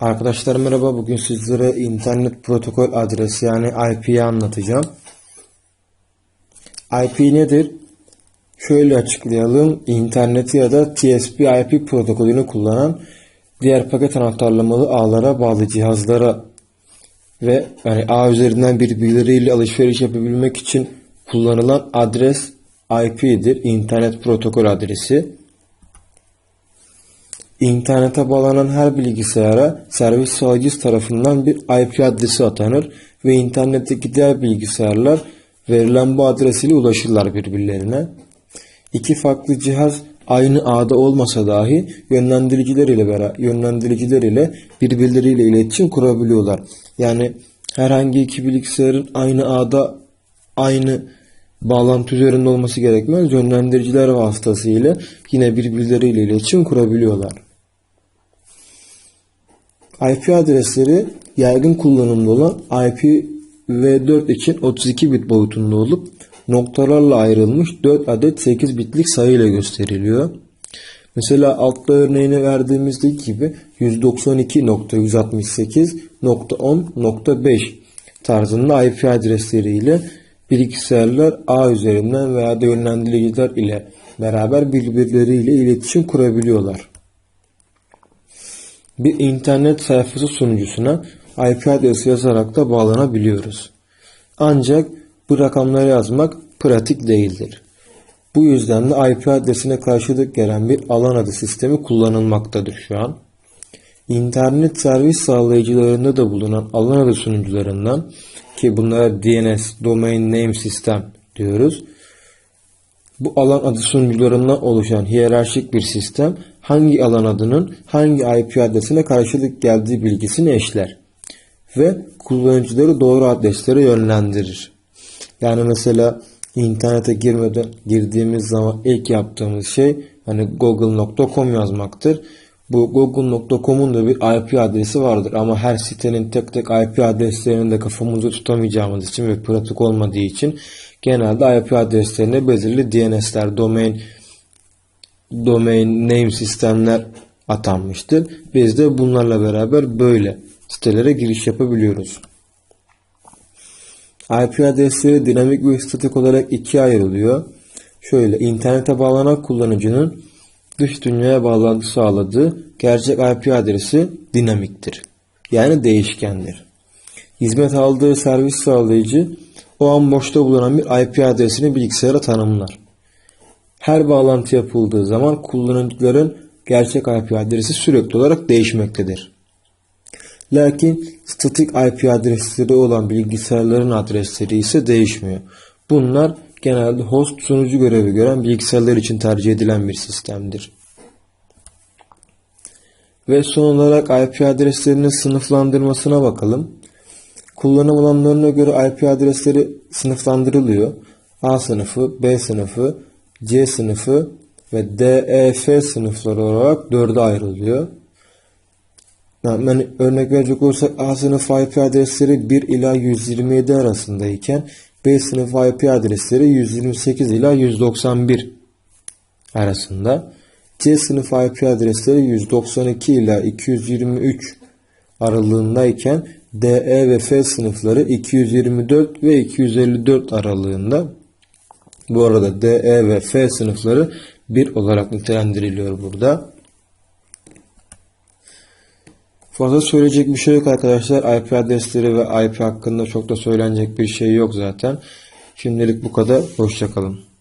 Arkadaşlar merhaba. Bugün sizlere internet protokol adresi yani IP'yi anlatacağım. IP nedir? Şöyle açıklayalım. İnterneti ya da TCP/IP protokolünü kullanan diğer paket anahtarlamalı ağlara bağlı cihazlara ve yani ağ üzerinden birbirleriyle alışveriş yapabilmek için kullanılan adres IP'dir. İnternet protokol adresi. İnternete bağlanan her bilgisayara servis sağlayıcısı tarafından bir IP adresi atanır ve internetteki diğer bilgisayarlar verilen bu adres ile ulaşırlar birbirlerine. İki farklı cihaz aynı ağda olmasa dahi yönlendiriciler ile yönlendiriciler ile birbirleriyle iletişim kurabiliyorlar. Yani herhangi iki bilgisayarın aynı ağda aynı bağlantı üzerinde olması gerekmez. Yönlendiriciler vasıtasıyla yine birbirleriyle iletişim kurabiliyorlar. IP adresleri yaygın kullanımda olan IPv4 için 32 bit boyutunda olup noktalarla ayrılmış 4 adet 8 bitlik sayı ile gösteriliyor. Mesela altta örneğini verdiğimizdeki gibi 192.168.10.5 tarzında IP adresleriyle bilgisayarlar ağ üzerinden veya da yönlendiriciler ile beraber birbirleriyle iletişim kurabiliyorlar. Bir internet sayfası sunucusuna IP adresi yazarak da bağlanabiliyoruz. Ancak bu rakamları yazmak pratik değildir. Bu yüzden de IP adresine karşılık gelen bir alan adı sistemi kullanılmaktadır şu an. İnternet servis sağlayıcılarında da bulunan alan adı sunucularından ki bunlara DNS, Domain Name System diyoruz. Bu alan adı sunucularından oluşan hiyerarşik bir sistem hangi alan adının hangi IP adresine karşılık geldiği bilgisini eşler ve kullanıcıları doğru adreslere yönlendirir. Yani mesela internete girmeden girdiğimiz zaman ilk yaptığımız şey hani google.com yazmaktır. Bu google.com'un da bir IP adresi vardır ama her sitenin tek tek IP adreslerini de kafamızda tutamayacağımız için ve pratik olmadığı için genelde IP adreslerine belirli DNS'ler, domain domain name sistemler atanmıştır. Biz de bunlarla beraber böyle sitelere giriş yapabiliyoruz. IP adresleri dinamik ve statik olarak ikiye ayrılıyor. Şöyle internete bağlanan kullanıcının dış dünyaya bağlantı sağladığı gerçek IP adresi dinamiktir. Yani değişkendir. Hizmet aldığı servis sağlayıcı o an boşta bulunan bir IP adresini bilgisayara tanımlar. Her bağlantı yapıldığı zaman kullanıcıların gerçek IP adresi sürekli olarak değişmektedir. Lakin statik IP adresleri olan bilgisayarların adresleri ise değişmiyor. Bunlar genelde host sunucu görevi gören bilgisayarlar için tercih edilen bir sistemdir. Ve son olarak IP adreslerinin sınıflandırmasına bakalım. Kullanım alanlarına göre IP adresleri sınıflandırılıyor. A sınıfı, B sınıfı, C sınıfı ve D, E, F sınıfları olarak dörde ayrılıyor. Yani örnek verecek olursak A sınıf IP adresleri 1 ila 127 arasındayken B sınıf IP adresleri 128 ila 191 arasında. C sınıf IP adresleri 192 ila 223 aralığındayken DE ve F sınıfları 224 ve 254 aralığında. Bu arada DE ve F sınıfları bir olarak nitelendiriliyor burada. Fazla söyleyecek bir şey yok arkadaşlar. IP adresleri ve IP hakkında çok da söylenecek bir şey yok zaten. Şimdilik bu kadar. Hoşçakalın.